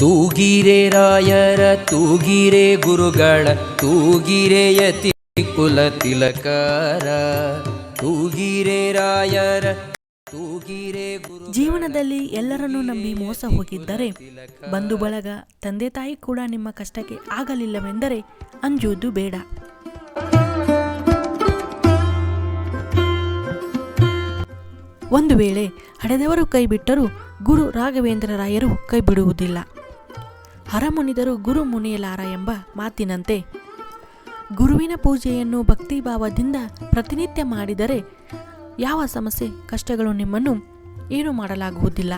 ತೂಗಿರೆ ರಾಯರ, ತೂಗಿರೆ ಗುರುಗಳ, ತೂಗಿರೆ ಯತಿ ಕುಲ ತಿಲಕಾರ, ತೂಗಿರೆ ರಾಯರ, ತೂಗಿರೆ ಗುರು ಜೀವನದಲ್ಲಿ ಎಲ್ಲರನ್ನೂ ನಂಬಿ ಮೋಸ ಹೋಗಿದ್ದರೆ ಬಂಧು ಬಳಗ, ತಂದೆ ತಾಯಿ ಕೂಡ ನಿಮ್ಮ ಕಷ್ಟಕ್ಕೆ ಆಗಲಿಲ್ಲವೆಂದರೆ ಅಂಜುವುದು ಬೇಡ. ಒಂದು ವೇಳೆ ಹಡೆದವರು ಕೈ ಬಿಟ್ಟರೂ ಗುರು ರಾಘವೇಂದ್ರ ರಾಯರು ಕೈ ಬಿಡುವುದಿಲ್ಲ. ಹರಮುನಿದರು ಗುರು ಮುನಿಯಲಾರ ಎಂಬ ಮಾತಿನಂತೆ ಗುರುವಿನ ಪೂಜೆಯನ್ನು ಭಕ್ತಿಭಾವದಿಂದ ಪ್ರತಿನಿತ್ಯ ಮಾಡಿದರೆ ಯಾವ ಸಮಸ್ಯೆ, ಕಷ್ಟಗಳು ನಿಮ್ಮನ್ನು ಏನು ಮಾಡಲಾಗುವುದಿಲ್ಲ.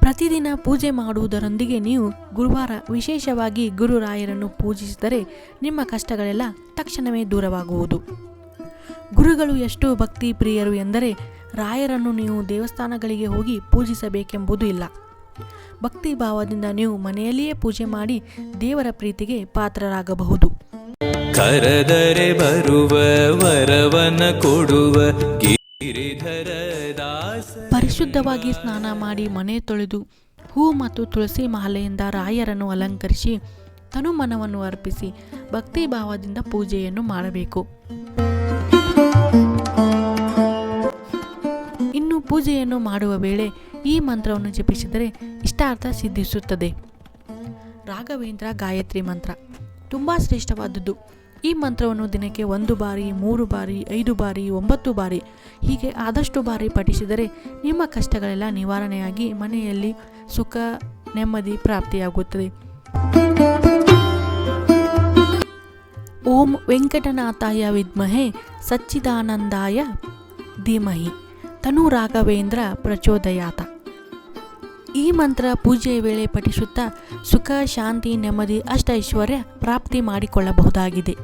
ಪ್ರತಿದಿನ ಪೂಜೆ ಮಾಡುವುದರೊಂದಿಗೆ ನೀವು ಗುರುವಾರ ವಿಶೇಷವಾಗಿ ಗುರುರಾಯರನ್ನು ಪೂಜಿಸಿದರೆ ನಿಮ್ಮ ಕಷ್ಟಗಳೆಲ್ಲ ತಕ್ಷಣವೇ ದೂರವಾಗುವುದು. ಗುರುಗಳು ಎಷ್ಟು ಭಕ್ತಿ ಪ್ರಿಯರು ಎಂದರೆ ರಾಯರನ್ನು ನೀವು ದೇವಸ್ಥಾನಗಳಿಗೆ ಹೋಗಿ ಪೂಜಿಸಬೇಕೆಂಬುದು ಇಲ್ಲ. ಭಕ್ತಿ ಭಾವದಿಂದ ನೀವು ಮನೆಯಲ್ಲಿಯೇ ಪೂಜೆ ಮಾಡಿ ದೇವರ ಪ್ರೀತಿಗೆ ಪಾತ್ರರಾಗಬಹುದು. ಕರೆದರೆ ಬರುವ ವರವನ ಕೊಡುವ ಪರಿಶುದ್ಧವಾಗಿ ಸ್ನಾನ ಮಾಡಿ ಮನೆ ತೊಳೆದು ಹೂ ಮತ್ತು ತುಳಸಿ ಮಾಲೆಯಿಂದ ರಾಯರನ್ನು ಅಲಂಕರಿಸಿ ತನುಮನವನ್ನು ಅರ್ಪಿಸಿ ಭಕ್ತಿ ಭಾವದಿಂದ ಪೂಜೆಯನ್ನು ಮಾಡಬೇಕು. ಇನ್ನು ಪೂಜೆಯನ್ನು ಮಾಡುವ ವೇಳೆ ಈ ಮಂತ್ರವನ್ನು ಜಪಿಸಿದರೆ ಇಷ್ಟಾರ್ಥ ಸಿದ್ಧಿಸುತ್ತದೆ. ರಾಘವೇಂದ್ರ ಗಾಯತ್ರಿ ಮಂತ್ರ. ತುಂಬ ಶ್ರೇಷ್ಠವಾದದ್ದು. ಈ ಮಂತ್ರವನ್ನು ದಿನಕ್ಕೆ ಒಂದು ಬಾರಿ, ಮೂರು ಬಾರಿ, ಐದು ಬಾರಿ, ಒಂಬತ್ತು ಬಾರಿ, ಹೀಗೆ ಆದಷ್ಟು ಬಾರಿ ಪಠಿಸಿದರೆ ನಿಮ್ಮ ಕಷ್ಟಗಳೆಲ್ಲ ನಿವಾರಣೆಯಾಗಿ ಮನೆಯಲ್ಲಿ ಸುಖ, ನೆಮ್ಮದಿ, ಪ್ರಾಪ್ತಿಯಾಗುತ್ತದೆ. ಓಂ ವೆಂಕಟನಾಥಾಯ ವಿದ್ಮಹೆ ಸಚ್ಚಿದಾನಂದಾಯ ಧೀಮಹಿ. ತನು ರಾಘವೇಂದ್ರ ಪ್ರಚೋದಯಾತ. ಈ ಮಂತ್ರ ಪೂಜೆಯ ವೇಳೆ ಪಠಿಸುತ್ತಾ ಸುಖ ಶಾಂತಿ ನೆಮ್ಮದಿ ಅಷ್ಟೈಶ್ವರ್ಯ ಪ್ರಾಪ್ತಿ ಮಾಡಿಕೊಳ್ಳಬಹುದಾಗಿದೆ.